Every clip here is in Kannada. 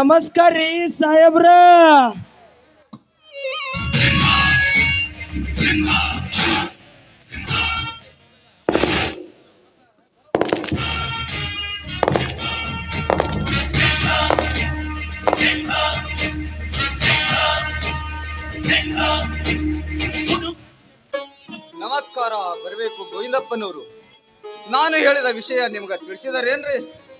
ನಮಸ್ಕಾರ ರೀ ಸಾಹೇಬ್ರ. ನಮಸ್ಕಾರ ಬರಬೇಕು ಗೋವಿಂದಪ್ಪನವರು. ನಾನು ಹೇಳಿದ ವಿಷಯ ನಿಮ್ಗೆ ತಿಳಿಸಿದಾರೇನ್ರಿ?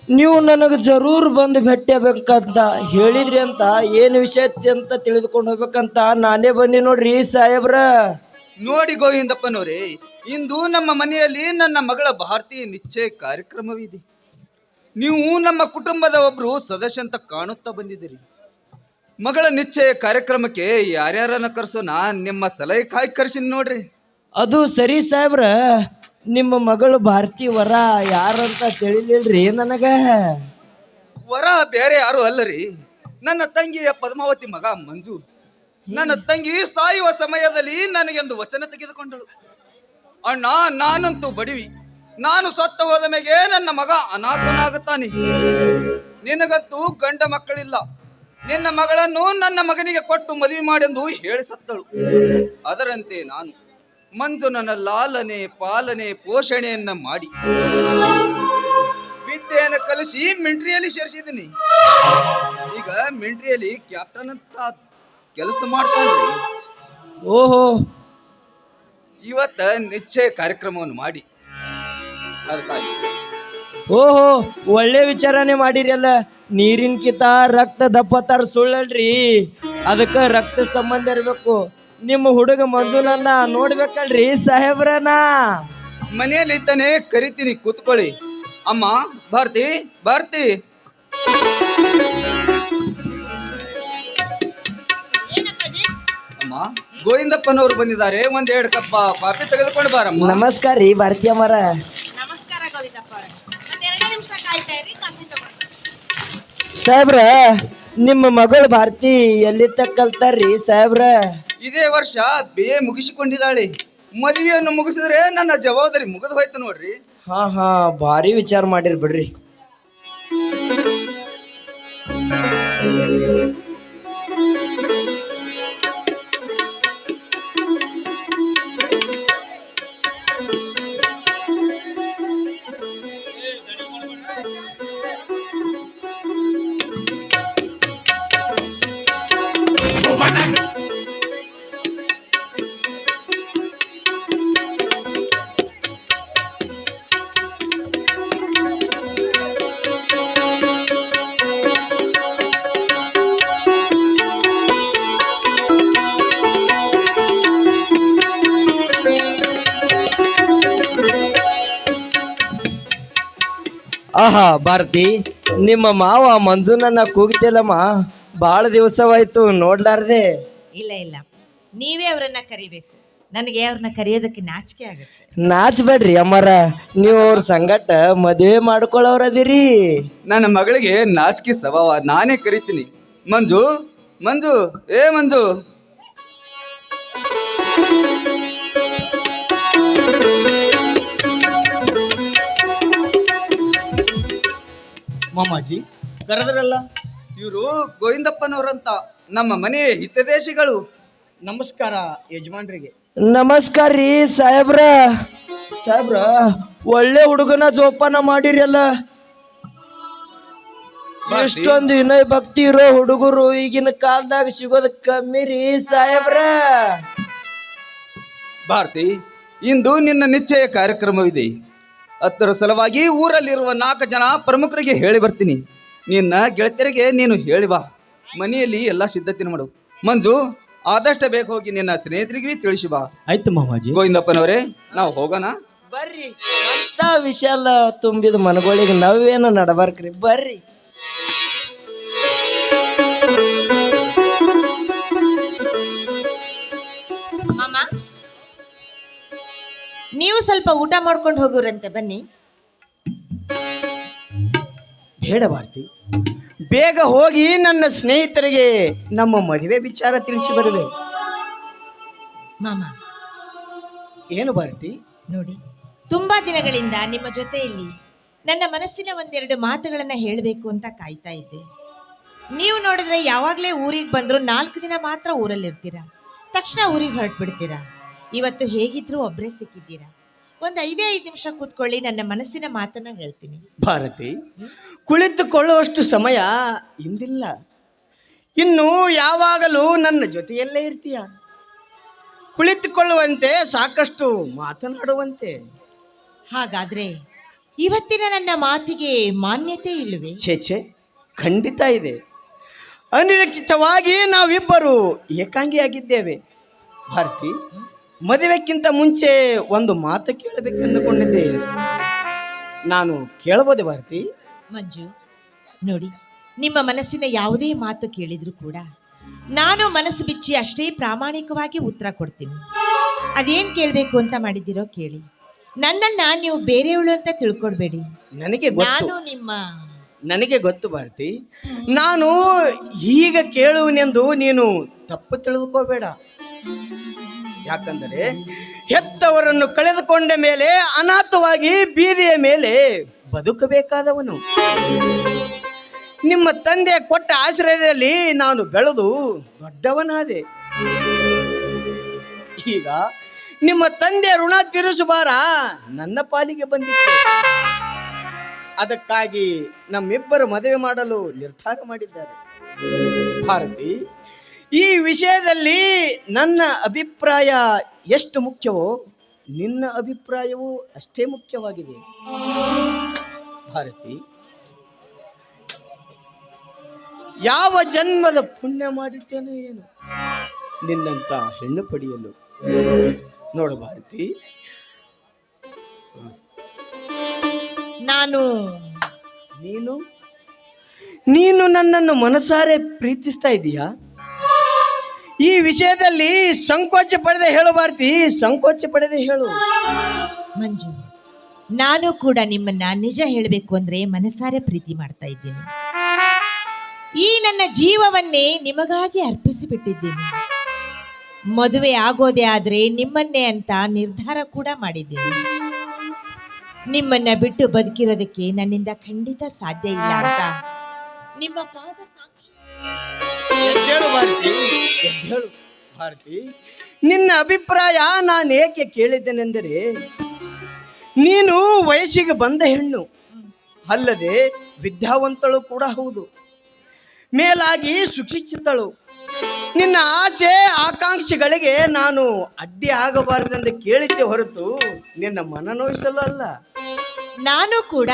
ನೀವು ನನಗೆ ಜರೂರ್ ಬಂದು ಭೇಟಿಯಾಗಬೇಕಂತ ಹೇಳಿದ್ರಿ ಅಂತ ಏನು ವಿಷಯ ಅಂತ ತಿಳಿದುಕೊಂಡು ಹೋಗ್ಬೇಕಂತ ನಾನೇ ಬಂದಿ ನೋಡ್ರಿ ಸಾಹೇಬ್ರ. ನೋಡಿ ಗೋವಿಂದಪ್ಪನವರೇ ಇಂದು ನಮ್ಮ ಮನೆಯಲ್ಲಿ ನನ್ನ ಮಗಳ ಭಾರತೀಯ ನಿಶ್ಚಯ ಕಾರ್ಯಕ್ರಮವಿದೆ. ನೀವು ನಮ್ಮ ಕುಟುಂಬದ ಒಬ್ರು ಸದಸ್ಯ ಅಂತ ಕಾಣುತ್ತಾ ಬಂದಿದ್ದೀರಿ. ಮಗಳ ನಿಶ್ಚಯ ಕಾರ್ಯಕ್ರಮಕ್ಕೆ ಯಾರ್ಯಾರನ್ನ ಕರ್ಸೋಣ ನಿಮ್ಮ ಸಲಹೆ ಕಾಯಿ ಕರ್ಸಿನಿ ನೋಡ್ರಿ. ಅದು ಸರಿ ಸಾಹೇಬ್ರ. ನಿಮ್ಮ ಮಗಳು ಭಾರತಿ ವರ ಯಾರಂತ ತಿಳಿಲಿಲ್ರಿ ನನಗ? ವರ ಬೇರೆ ಯಾರು ಅಲ್ಲರಿ? ನನ್ನ ತಂಗಿಯ ಪದ್ಮಾವತಿ ಮಗ ಮಂಜು. ನನ್ನ ತಂಗಿ ಸಾಯುವ ಸಮಯದಲ್ಲಿ ನನಗೆಂದು ವಚನ ತೆಗೆದುಕೊಂಡಳು. ಅಣ್ಣ, ನಾನಂತೂ ಬಡಿವಿ. ನಾನು ಸತ್ತ ಹೋದ ಮೇಲೆ ನನ್ನ ಮಗ ಅನಾಥನಾಗುತ್ತಾನೆ. ನಿನಗಂತೂ ಗಂಡ ಮಕ್ಕಳಿಲ್ಲ. ನಿನ್ನ ಮಗಳನ್ನು ನನ್ನ ಮಗನಿಗೆ ಕೊಟ್ಟು ಮದುವೆ ಮಾಡೆಂದು ಹೇಳಿ ಸತ್ತಳು. ಅದರಂತೆ ನಾನು. ಮಂಜು ನನ್ನ ಲಾಲನೆ ಪಾಲನೆ ಪೋಷಣೆಯನ್ನ ಮಾಡಿ. ವಿದ್ಯೆಯನ್ನು ಕಲಿಸಿ ಮಿಲಿಟರಿಯಲ್ಲಿ ಸೇರಿಸಿದ್ದೀನಿ ಈಗ ಮಿಲಿಟರಿಯಲ್ಲಿ ಕ್ಯಾಪ್ಟನ್ ಅಂತ ಕೆಲಸ ಮಾಡ್ತಾನೆ ಓಹೋ. ಇವತ್ತ ನಿಶ್ಚಯ ಕಾರ್ಯಕ್ರಮವನ್ನು ಮಾಡಿ. ಅದಕ್ಕಾಗಿ. ಓಹೋ ಒಳ್ಳೆ ವಿಚಾರನೆ ಮಾಡಿರಿ ಅಲ್ಲ ನೀರಿನ ಕಿತ ರಕ್ತ ದಪ್ಪತ್ತಾರ ಸುಳ್ಳಲ್ರಿ ಅದಕ್ಕೆ ರಕ್ತ ಸಂಬಂಧ ಇರ್ಬೇಕು. ನಿಮ್ಮ ಹುಡುಗ ಮಂಜುನನ್ನ ನೋಡ್ಬೇಕಲ್ರಿ ಸಾಹೇಬ್ರನ ಮನೆಯಲ್ಲಿ ಇದ್ದಾನೆ ಕರಿತೀನಿ ಕೂತ್ಕೊಳ್ಳಿ. ಅಮ್ಮ ಬರ್ತಿ ಬರ್ತಿ ಅಮ್ಮ ಗೋವಿಂದಪ್ಪನವರು ಬಂದಿದ್ದಾರೆ ಒಂದೆರಡು ಕಪ್ಪ ಕಾಫಿ ತೆಗೆದುಕೊಂಡು ಬಾರಮ್ಮ. ನಮಸ್ಕಾರ ರೀ ಭಾರತಿ ಅಮ್ಮರ. ನಮಸ್ಕಾರ ಗೋವಿಂದಪ್ಪ ಅವರೇ. ಮತ್ತೆ ಎರಡೇ ನಿಮಿಷ ಕಾಯ್ತಾ ಇರಿ ಕಾಫಿ ತಗೊಂಡು ಸಾಹೇಬ್ರ ನಿಮ್ಮ ಮಗಳು ಭಾರತಿ ಎಲ್ಲಿ ತಕ್ಕಲ್ತಾರ್ರಿ ಸಾಹೇಬ್ರ? ಇದೇ ವರ್ಷ ಬೇ ಮುಗಿಸಿಕೊಂಡಿದ್ದಾಳೆ. ಮದುವೆಯನ್ನು ಮುಗಿಸಿದ್ರೆ ನನ್ನ ಜವಾಬ್ದಾರಿ ಮುಗಿದು ಹೋಯ್ತು ನೋಡ್ರಿ. ಹಾ ಹಾ, ಭಾರಿ ವಿಚಾರ ಮಾಡಿರಿ ಬಿಡ್ರಿ. ಆಹಾ ಭಾರತಿ ನಿಮ್ಮ ಮಾವ ಮಂಜುನನ್ನ ಕೂಗ್ತಿಲ್ಲಮ್ಮ. ಬಹಳ ದಿವಸವಾಯ್ತು ನೋಡ್ಲಾರ್ದೆ. ಇಲ್ಲ ಇಲ್ಲ. ನೀವೇ ಅವರನ್ನ ಕರಿಬೇಕು. ನನಗೆ ಅವ್ರನ್ನ ಕರೆಯೋದಕ್ಕೆ ನಾಚಿಕೆ ಆಗುತ್ತೆ. ನಾಚ್ಬೇಡ್ರಿ ಅಮ್ಮರ. ನೀವು ಅವ್ರ ಸಂಗಟ ಮದುವೆ ಮಾಡ್ಕೊಳ್ಳೋರದಿರಿ. ನನ್ನ ಮಗಳಿಗೆ ನಾಚಿಕೆ ಸ್ವಭಾವ. ನಾನೇ ಕರಿತೀನಿ. ಮಂಜು ಮಂಜು ಏ ಮಂಜು. ಮಾಮಾಜಿ. ಕರೆದ್ರಲ್ಲ? ಇವರು ಗೋವಿಂದಪ್ಪನವರಂತ. ನಮ್ಮ ಮನೆಯ ಹಿತದೇಶಿಗಳು. ನಮಸ್ಕಾರ ಯಜಮಾನ್ರಿಗೆ. ನಮಸ್ಕಾರ ರೀ ಸಾಹೇಬ್ರ. ಸಾಹೇಬ್ರ ಒಳ್ಳೆ ಹುಡುಗನ ಜೋಪಾನ ಮಾಡಿರಲ್ಲ. ಎಷ್ಟೊಂದು ವಿನಯ ಭಕ್ತಿ ಇರೋ ಹುಡುಗರು ಈಗಿನ ಕಾಲದಾಗ ಸಿಗೋದು ಕಮ್ಮಿ ರೀ ಸಾಹೇಬ್ರ. ಭಾರತಿ ಇಂದು ನಿನ್ನ ನಿಶ್ಚಯ ಕಾರ್ಯಕ್ರಮವಿದೆ. ಅದರ ಸಲುವಾಗಿ ಊರಲ್ಲಿರುವ ನಾಲ್ಕು ಜನ ಪ್ರಮುಖರಿಗೆ ಹೇಳಿ ಬರ್ತೀನಿ. ನಿನ್ನ ಗೆಳತಿಯರಿಗೆ ನೀನು ಹೇಳಿ ಬಾ. ಮನೆಯಲ್ಲಿ ಎಲ್ಲ ಸಿದ್ಧತೆ ಮಾಡು. ಮಂಜು ಆದಷ್ಟು ಬೇಗ ಹೋಗಿ ನಿನ್ನ ಸ್ನೇಹಿತರಿಗೆ ತಿಳಿಸಿ ಬಾ. ಆಯ್ತು ಮಾಮಾಜಿ. ಗೋವಿಂದಪ್ಪನವರೇ ನಾವು ಹೋಗೋಣ. ಬರ್ರಿ. ಅಂತ ವಿಷಯ ಎಲ್ಲ ತುಂಬಿದ ಮನಗಳಿಗೆ ನಾವೇನು ನಡಬಾರ್ಕ್ರಿ. ಬರ್ರಿ. ನೀವು ಸ್ವಲ್ಪ ಊಟ ಮಾಡ್ಕೊಂಡು ಹೋಗೋರಂತೆ ಬನ್ನಿ. ಬೇಡ ಭಾರತಿ ಬೇಗ ಹೋಗಿ ನನ್ನ ಸ್ನೇಹಿತರಿಗೆ ನಮ್ಮ ಮದುವೆ ವಿಚಾರ ತಿಳಿಸಿ ಬರುವೆ. ಮಾಮ ಏನು ಭಾರತಿ? ನೋಡಿ ತುಂಬಾ ದಿನಗಳಿಂದ ನಿಮ್ಮ ಜೊತೆಯಲ್ಲಿ ನನ್ನ ಮನಸ್ಸಿನ ಒಂದೆರಡು ಮಾತುಗಳನ್ನ ಹೇಳಬೇಕು ಅಂತ ಕಾಯ್ತಾ ಇದ್ದೆ. ನೀವು ನೋಡಿದ್ರೆ ಯಾವಾಗಲೇ ಊರಿಗೆ ಬಂದ್ರು ನಾಲ್ಕು ದಿನ ಮಾತ್ರ ಊರಲ್ಲಿ ಇರ್ತೀರಾ ತಕ್ಷಣ ಊರಿಗೆ ಹೊರಟ್ಬಿಡ್ತೀರಾ? ಇವತ್ತು ಹೇಗಿದ್ರು ಒಬ್ಬರೇ ಸಿಕ್ಕಿದ್ದೀರಾ? ಒಂದು ಐದೇ ಐದು ನಿಮಿಷ ಕೂತ್ಕೊಳ್ಳಿ ನನ್ನ ಮನಸ್ಸಿನ ಮಾತನ್ನ ಹೇಳ್ತೀನಿ. ಭಾರತಿ ಕುಳಿತುಕೊಳ್ಳುವಷ್ಟು ಸಮಯ ಇಂದಿಲ್ಲ. ಇನ್ನು ಯಾವಾಗಲೂ ನನ್ನ ಜೊತೆಯಲ್ಲೇ ಇರ್ತೀಯ? ಕುಳಿತುಕೊಳ್ಳುವಂತೆ ಸಾಕಷ್ಟು ಮಾತನಾಡುವಂತೆ. ಹಾಗಾದ್ರೆ ಇವತ್ತಿನ ನನ್ನ ಮಾತಿಗೆ ಮಾನ್ಯತೆ ಇಲ್ಲವೇ? ಛೇ ಛೇ ಖಂಡಿತ ಇದೆ. ಅನಿರೀಕ್ಷಿತವಾಗಿ ನಾವಿಬ್ಬರು ಏಕಾಂಗಿಯಾಗಿದ್ದೇವೆ. ಭಾರತಿ ಮದುವೆಕ್ಕಿಂತ ಮುಂಚೆ ಒಂದು ಮಾತು ಕೇಳಬೇಕೆಂದುಕೊಂಡಿದ್ದೆ. ನಾನು ಕೇಳಬಹುದೇ ಭಾರತಿ? ಮಂಜು ನೋಡಿ ನಿಮ್ಮ ಮನಸ್ಸಿನ ಯಾವುದೇ ಮಾತು ಕೇಳಿದ್ರು ಕೂಡ ನಾನು ಮನಸ್ಸು ಬಿಚ್ಚಿ ಅಷ್ಟೇ ಪ್ರಾಮಾಣಿಕವಾಗಿ ಉತ್ತರ ಕೊಡ್ತೀನಿ. ಅದೇನ್ ಕೇಳಬೇಕು ಅಂತ ಮಾಡಿದ್ದೀರೋ ಕೇಳಿ. ನನ್ನನ್ನ ನೀವು ಬೇರೆಯವಳು ಅಂತ ತಿಳ್ಕೊಡ್ಬೇಡಿ. ನನಗೆ ಗೊತ್ತು. ನಾನು ನಿಮ್ಮ ನನಗೆ ಗೊತ್ತು ಭಾರತಿ. ನಾನು ಈಗ ಕೇಳುವನೆಂದು ನೀನು ತಪ್ಪು ತಿಳಿದುಕೋಬೇಡ ಯಾಕಂದರೆ ಹೆತ್ತವರನ್ನು ಕಳೆದುಕೊಂಡ ಮೇಲೆ ಅನಾಥವಾಗಿ ಬೀದಿಯ ಮೇಲೆ ಬದುಕಬೇಕಾದವನು. ನಿಮ್ಮ ತಂದೆ ಕೊಟ್ಟ ಆಶ್ರಯದಲ್ಲಿ ನಾನು ಬೆಳೆದು ದೊಡ್ಡವನಾದೆ. ಈಗ ನಿಮ್ಮ ತಂದೆ ಋಣ ತೀರಿಸುಬಾರ ನನ್ನ ಪಾಲಿಗೆ ಬಂದಿತ್ತು. ಅದಕ್ಕಾಗಿ ನಮ್ಮಿಬ್ಬರು ಮದುವೆ ಮಾಡಲು ನಿರ್ಧಾರ ಮಾಡಿದ್ದಾರೆ. ಭಾರತಿ ಈ ವಿಷಯದಲ್ಲಿ ನನ್ನ ಅಭಿಪ್ರಾಯ ಎಷ್ಟು ಮುಖ್ಯವೋ ನಿನ್ನ ಅಭಿಪ್ರಾಯವೂ ಅಷ್ಟೇ ಮುಖ್ಯವಾಗಿದೆ. ಭಾರತಿ ಯಾವ ಜನ್ಮದ ಪುಣ್ಯ ಮಾಡಿದ್ದೇನೆ ಏನು? ನಿನ್ನಂತ ಹೆಣ್ಣು ಪಡೆಯಲು. ನೋಡು ಭಾರತಿ. ನಾನು. ನೀನು? ನೀನು ನನ್ನನ್ನು ಮನಸಾರೆ ಪ್ರೀತಿಸ್ತಾ ಇದೀಯಾ? ಈ ವಿಷಯದಲ್ಲಿ ಸಂಕೋಚ ಪಡೆದೆ ಹೇಳು ಭಾರತಿ, ಸಂಕೋಚ ಪಡೆದ ಹೇಳು. ಮಂಜು, ನಾನು ಕೂಡ ನಿಮ್ಮನ್ನ ನಿಜ ಹೇಳಬೇಕು ಅಂದ್ರೆ ಮನಸಾರೆ ಪ್ರೀತಿ ಮಾಡ್ತಾ ಇದ್ದೀನಿ. ಈ ನನ್ನ ಜೀವವನ್ನೇ ನಿಮಗಾಗಿ ಅರ್ಪಿಸಿಬಿಟ್ಟಿದ್ದೀನಿ. ಮದುವೆ ಆಗೋದೇ ಆದ್ರೆ ನಿಮ್ಮನ್ನೇ ಅಂತ ನಿರ್ಧಾರ ಕೂಡ ಮಾಡಿದ್ದೀನಿ. ನಿಮ್ಮನ್ನ ಬಿಟ್ಟು ಬದುಕಿರೋದಕ್ಕೆ ನನ್ನಿಂದ ಖಂಡಿತ ಸಾಧ್ಯ ಇಲ್ಲ ಅಂತ ನಿಮ್ಮ ಪಾದ ಸಾಕ್ಷಿ. ಎದ್ದೇಳು ಭಾರತಿ ಎದ್ದೇಳು ಭಾರತಿ. ನಿನ್ನ ಅಭಿಪ್ರಾಯ ನಾನು ಏಕೆ ಕೇಳಿದ್ದೇನೆಂದರೆ ನೀನು ವಯಸ್ಸಿಗೆ ಬಂದ ಹೆಣ್ಣು. ಅಲ್ಲದೆ ವಿದ್ಯಾವಂತಳು ಕೂಡ ಹೌದು. ಮೇಲಾಗಿ ಸುಶಿಕ್ಷಿತಳು. ನಿನ್ನ ಆಸೆ ಆಕಾಂಕ್ಷೆಗಳಿಗೆ ನಾನು ಅಡ್ಡಿ ಆಗಬಾರದೆಂದು ಕೇಳಿದ್ದೆ ಹೊರತು ನಿನ್ನ ಮನನೋಯಿಸಲು ಅಲ್ಲ. ನಾನು ಕೂಡ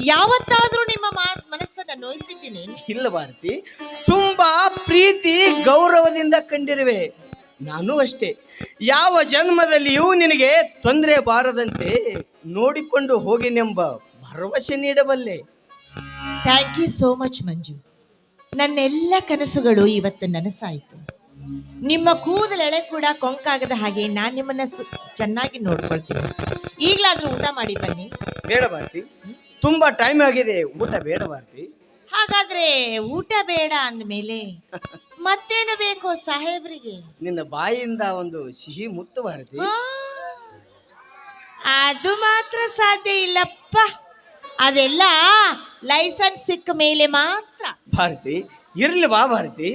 ಯಾವತ್ತಾದ್ರೂ ನಿಮ್ಮ ಮಾತ್ ಮನಸ್ಸನ್ನ ನೋಯಿಸಿದ್ದೀನಿ. ಇಲ್ಲ ಭಾರತಿ ತುಂಬಾ ಪ್ರೀತಿ ಗೌರವದಿಂದ ಕಂಡಿರುವೆ. ನಾನು ಅಷ್ಟೇ. ಯಾವ ಜನ್ಮದಲ್ಲಿಯೂ ನಿನಗೆ ತೊಂದರೆ ಬಾರದಂತೆ ನೋಡಿಕೊಂಡು ಹೋಗಿನೆಂಬ ಭರವಸೆ ನೀಡಬಲ್ಲೆ. Thank you so much Manju. ನನ್ನೆಲ್ಲ ಕನಸುಗಳು ಇವತ್ತು ನನಸಾಯಿತು. ನಿಮ್ಮ ಕೂದಲೆಳೆ ಕೂಡ ಕೊಂಕಾಗದ ಹಾಗೆ ನಾನು ನಿಮ್ಮನ್ನ ಚೆನ್ನಾಗಿ ನೋಡ್ಕೊಳ್ತೀನಿ. ಈಗಲಾದ್ರೂ ಊಟ ಮಾಡಿ ಬನ್ನಿ. ಬೇಡ ಭಾರತಿ. ತುಂಬಾ ಟೈಮ್ ಆಗಿದೆ. ಊಟ ಬೇಡ ಭಾರತಿ. ಹಾಗಾದ್ರೆ ಊಟ ಬೇಡ ಅಂದಮೇಲೆ ಮತ್ತೇನು ಬೇಕು ಸಾಹೇಬ್ರಿಗೆ? ನಿನ್ನ ಬಾಯಿಂದ ಒಂದು ಸಿಹಿ ಮುತ್ತು ಭಾರತಿ ಆ, ಅದು ಮಾತ್ರ ಸಾಧ್ಯ ಇಲ್ಲಪ್ಪ. ಅದೆಲ್ಲ ಲೈಸೆನ್ಸ್ ಸಿಕ್ಕ ಮೇಲೆ ಮಾತ್ರ. ಭಾರತಿ ಇರ್ಲಿ ಬಾ ಭಾರತಿ